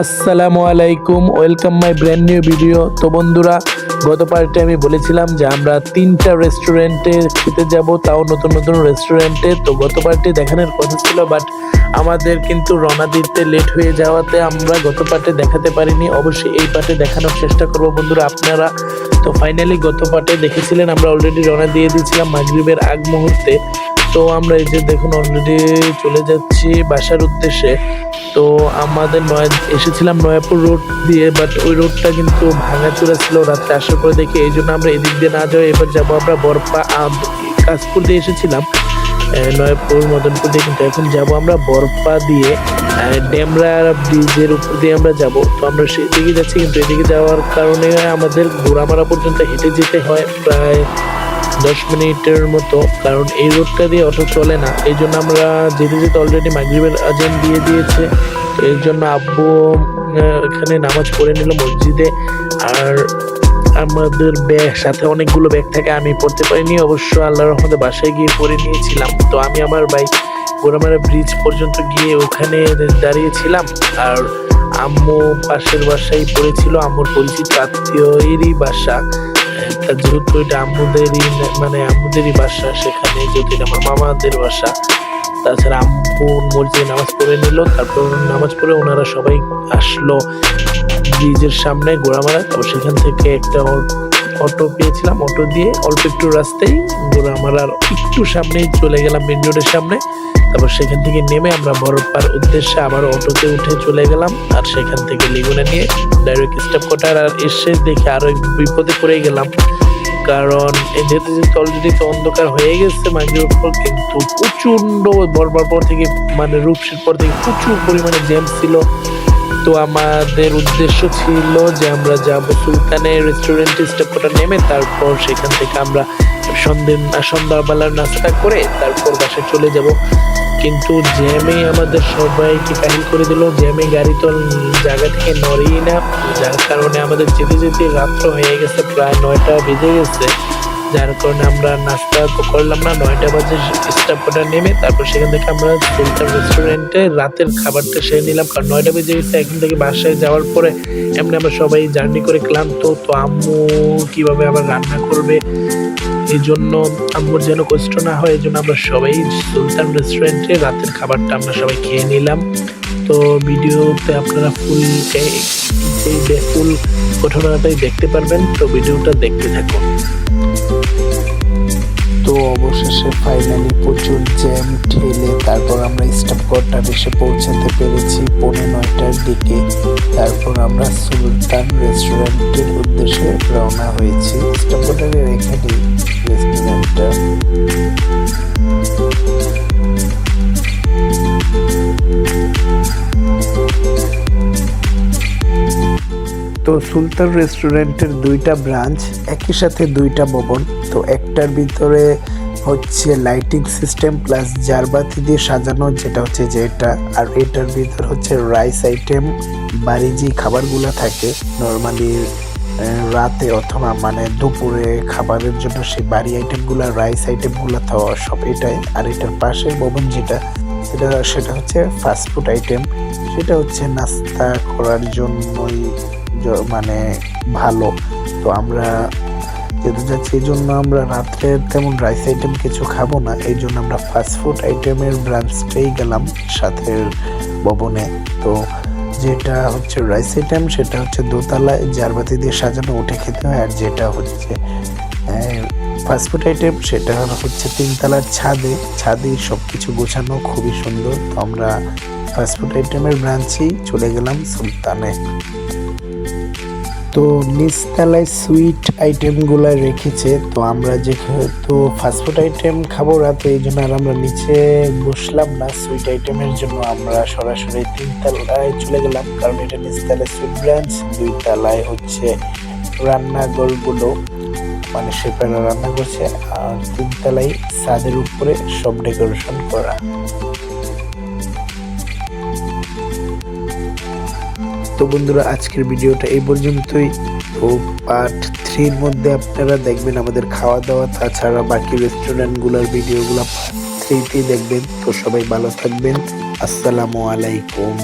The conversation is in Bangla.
আসসালামু আলাইকুম welcome my brand new video তো বন্ধুরা, গত পার্টে আমি বলেছিলাম যে আমরা তিনটা রেস্টুরেন্টে খেতে যাব, তাও নতুন নতুন রেস্টুরেন্টে তো গত পার্টে দেখানোর কথা ছিল বাট আমাদের কিন্তু রওনা দিতে লেট হয়ে যাওয়াতে আমরা গত পার্টে দেখাতে পারিনি। অবশ্যই এই পার্টে দেখানোর চেষ্টা করব বন্ধুরা, আপনারা। তো ফাইনালি গত পার্টে দেখেছিলেন, আমরা অলরেডি রওনা দিয়ে দিয়েছিলাম মাগরিবের আগ মুহূর্তে। তো আমরা এই যে দেখুন অলরেডি চলে যাচ্ছি বাসার উদ্দেশ্যে। তো আমাদের নয়, এসেছিলাম নয়াপুর রোড দিয়ে বাট ওই রোডটা কিন্তু ভাঙাচোরা ছিল রাত্রে আসার পরে দেখি। এই জন্য আমরা এদিক দিয়ে না যাই এবার যাব আমরা বরপা কাশপুর দিয়ে এসেছিলাম। নয়াপুর, মদনপুর দিয়ে কিন্তু এখন যাব আমরা বরপা দিয়ে। ডেমরা ব্রিজের উপর দিয়ে আমরা যাব। তো আমরা সেদিকে যাচ্ছি, কিন্তু এদিকে যাওয়ার কারণে আমাদের ঘোড়ামারা পর্যন্ত হেঁটে যেতে হয়। প্রায় দশ মিনিটের মতো, কারণ এই রোডটা দিয়ে অটো চলে না। এই জন্য আমরা যেতে যেতে অলরেডি মাগরিবের আজান দিয়ে দিয়েছে। এই জন্য আব্বু এখানে নামাজ পড়ে নিল মসজিদে। আর আমাদের ব্যাগ, সাথে অনেকগুলো ব্যাগ থাকে, আমি পড়তে পারিনি। অবশ্য আল্লাহর রহমতে বাসায় গিয়ে পড়ে নিয়েছিলাম। তো আমি আমার বাইক গোরামারা ব্রিজ পর্যন্ত গিয়ে ওখানে দাঁড়িয়েছিলাম। আর আম্মু পাশের বাসায় পড়েছিল, আম্মুর পরিচিত আত্মীয়রই বাসা। যেহেতু এটা আম্মুদেরই মানে আম্মুদেরই বাসা, সেখানে যেহেতু এটা আমার মামাদের বাসা, তাছাড়া আম্মু মসজিদে নামাজ পড়ে নিল, তারপর নামাজ পড়ে ওনারা সবাই আসলো ব্রিজের সামনে গোড়ামারা তারপর সেখান থেকে একটা অটো পেয়েছিলাম, অটো দিয়ে অল্প একটু রাস্তায় গোড়ামারার একটু সামনেই চলে গেলাম মেন রোডের সামনে। তারপর সেখান থেকে নেমে আমরা বরফপার উদ্দেশ্যে আবার অটোতে উঠে চলে গেলাম। আর সেখান থেকে লিগুনা নিয়ে ডাইরেক্ট স্টপ কোটার আর এসে দেখে আরও এক বিপদে পড়ে গেলাম। কারণ এই যেতে অলরেডি তো অন্ধকার হয়ে গেছে, মাগরিবের পর কিন্তু প্রচণ্ড বরবার পর থেকে মানে রূপসীর পর থেকে প্রচুর পরিমাণে জ্যাম ছিল। তো আমাদের উদ্দেশ্য ছিল যে আমরা যাব সুলতানের রেস্টুরেন্টে স্টেপটা নেমে, তারপর সেখান থেকে আমরা সন্ধ্যে সন্ধ্যাবেলার নাস্তা করে তারপর বাসায় চলে যাব। কিন্তু জ্যামে আমাদের সবাইকে কাহিল করে দিল? জ্যামে গাড়ি তো জায়গা থেকে নড়েই না। যার কারণে আমাদের যেতে যেতে রাত্র হয়ে গেছে, প্রায় নয়টা বেজে গেছে। যার কারণে আমরা নাস্তা করলাম না, নয়টা বাজে স্টাফটা নেমে তারপর সেখান থেকে আমরা সুলতান রেস্টুরেন্টে রাতের খাবারটা সেরে নিলাম, কারণ নয়টা বেজে গেছে। এখান থেকে বাসায় যাওয়ার পরে এমনি আমরা সবাই জার্নি করে ক্লান্ত, তো আম্মু কীভাবে আবার রান্না করবে? এই জন্য আম্মুর যেন কষ্ট না হয় এই জন্য আমরা সবাই সুলতান রেস্টুরেন্টে রাতের খাবারটা আমরা সবাই খেয়ে নিলাম। তো ভিডিওতে আপনারা ফুল ফুল ঘটনাটাই দেখতে পারবেন, তো ভিডিওটা দেখতে থাকুন। তো অবশেষে ফাইনালি প্রচুর জ্যাম ঠেলে তারপর আমরা স্টাফ কোয়ার্টার এসে পৌঁছাতে পেরেছি পৌনে নয়টার দিকে। তারপর আমরা সুলতান রেস্টুরেন্টের উদ্দেশ্যে রওনা হয়েছি। স্টাফ কোয়ার্টারের এখানেই রেস্টুরেন্টটা তো সুলতান রেস্টুরেন্টের দুইটা ব্রাঞ্চ, একই সাথে দুইটা ভবন। তো একটার ভিতরে হচ্ছে লাইটিং সিস্টেম প্লাস জারবাতি দিয়ে সাজানো, যেটা হচ্ছে যে এটা, আর এটার ভিতর হচ্ছে রাইস আইটেম বাড়ি যে খাবারগুলো থাকে। নর্মালি রাতে অথবা মানে দুপুরে খাবারের জন্য সেই বাড়ি আইটেমগুলো, রাইস আইটেমগুলো তো সব এটাই। আর এটার পাশের ভবন যেটা, সেটা সেটা হচ্ছে ফাস্টফুড আইটেম সেটা হচ্ছে নাস্তা করার জন্যই মানে ভালো। তো আমরা যেতে যাচ্ছি এই জন্য আমরা রাত্রে তেমন রাইস আইটেম কিছু খাব না। এই জন্য আমরা ফাস্টফুড আইটেমের ব্রাঞ্চটাই গেলাম সাথের ভবনে। তো যেটা হচ্ছে রাইস আইটেম সেটা হচ্ছে দোতলায় জারবাতি দিয়ে সাজানো, উঠে খেতে হয়। আর যেটা হচ্ছে ফাস্টফুড আইটেম সেটা হচ্ছে তিনতলার ছাদে। ছাদে সব কিছু গোছানো খুবই সুন্দর। তো আমরা ফাস্টফুড আইটেমের ব্রাঞ্চেই চলে গেলাম সুলতানে। তো নিচতলায় সুইট আইটেমগুলো রেখেছে, তো আমরা যেহেতু ফাস্টফুড আইটেম খাব রাতে, এই জন্য আর আমরা নিচে বসলাম না। সুইট আইটেমের জন্য আমরা সরাসরি তিনতলায় চলে গেলাম, কারণ এটা নিচতলায় সুইট ব্রাঞ্চ দুই তলায় হচ্ছে রান্নাঘরগুলো মানে শেফেরা রান্না করছে, আর তিনতলায় ছাদের উপরে সব ডেকোরেশন করা। তো বন্ধুরা, আজকের ভিডিওটা এই পর্যন্তই। তো পার্ট থ্রির মধ্যে আপনারা দেখবেন আমাদের খাওয়া দাওয়া তাছাড়া বাকি রেস্টুরেন্টগুলোর ভিডিওগুলো পার্ট থ্রিতেই দেখবেন। তো সবাই ভালো থাকবেন। আসসালামু আলাইকুম।